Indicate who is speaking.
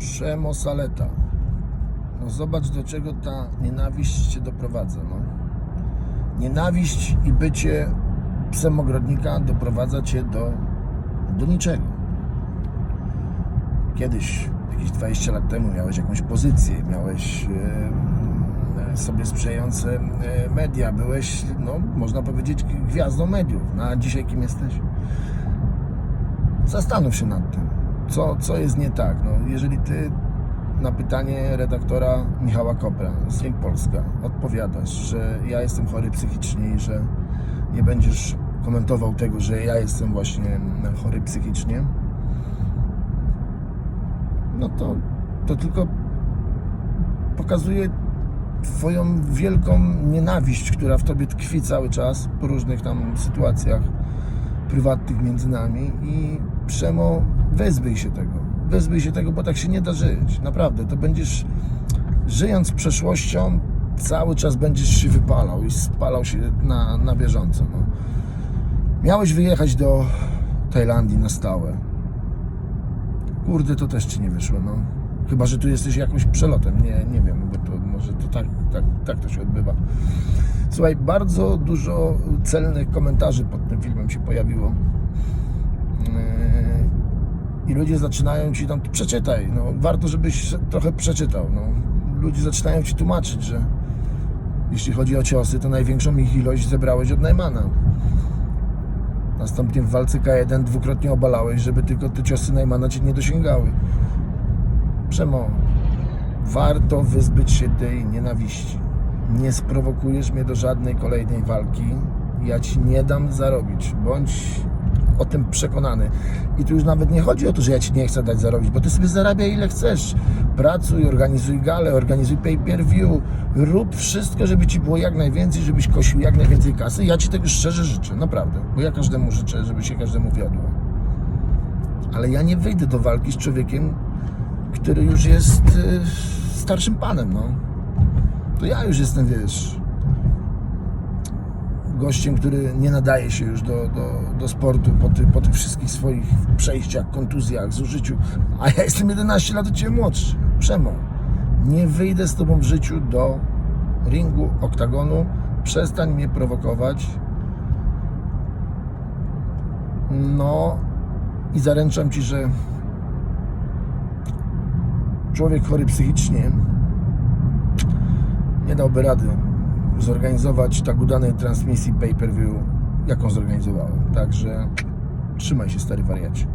Speaker 1: Przemo Saleta. No zobacz do czego ta nienawiść cię doprowadza, no. Nienawiść i bycie psem ogrodnika doprowadza cię do, do niczego. Kiedyś, jakieś 20 lat temu miałeś jakąś pozycję, miałeś e, sobie sprzyjające media, byłeś, no można powiedzieć, gwiazdą mediów. No, a dzisiaj kim jesteś? Zastanów się nad tym, co, co jest nie tak. No, jeżeli ty na pytanie redaktora Michała Kopra z Link Polska odpowiadasz, że ja jestem chory psychicznie i że nie będziesz komentował tego, że ja jestem właśnie chory psychicznie, no to, to tylko pokazuje Twoją wielką nienawiść, która w Tobie tkwi cały czas po różnych tam sytuacjach prywatnych między nami i Przemo, wezbyj się tego. Wezbyj się tego, bo tak się nie da żyć. Naprawdę, to będziesz żyjąc przeszłością, cały czas będziesz się wypalał i spalał się na, na bieżąco. No. Miałeś wyjechać do Tajlandii na stałe. Kurde, to też ci nie wyszło, no. Chyba, że tu jesteś jakimś przelotem. Nie, nie wiem, bo to może to tak, tak, tak to się odbywa. Słuchaj, bardzo dużo celnych komentarzy pod tym filmem się pojawiło. Yy, I ludzie zaczynają ci tam, przeczytaj, no, warto, żebyś trochę przeczytał. No. Ludzie zaczynają ci tłumaczyć, że jeśli chodzi o ciosy, to największą ich ilość zebrałeś od Najmana. Następnie w walce K1 dwukrotnie obalałeś, żeby tylko te ciosy Najmana cię nie dosięgały. Przemo, warto wyzbyć się tej nienawiści. Nie sprowokujesz mnie do żadnej kolejnej walki. Ja ci nie dam zarobić. Bądź o tym przekonany. I tu już nawet nie chodzi o to, że ja ci nie chcę dać zarobić, bo ty sobie zarabiaj ile chcesz. Pracuj, organizuj gale, organizuj pay-per-view, rób wszystko, żeby ci było jak najwięcej, żebyś kosił jak najwięcej kasy. Ja ci tego szczerze życzę, naprawdę. Bo ja każdemu życzę, żeby się każdemu wiodło. Ale ja nie wyjdę do walki z człowiekiem, który już jest y, starszym panem, no. To ja już jestem, wiesz, gościem, który nie nadaje się już do, do, do sportu po, ty, po tych wszystkich swoich przejściach, kontuzjach, zużyciu. A ja jestem 11 lat od Ciebie młodszy. Przemo, nie wyjdę z Tobą w życiu do ringu, oktagonu. Przestań mnie prowokować. No i zaręczam Ci, że człowiek chory psychicznie nie dałby rady zorganizować tak udanej transmisji pay-per-view, jaką zorganizowałem. Także trzymaj się, stary wariacie.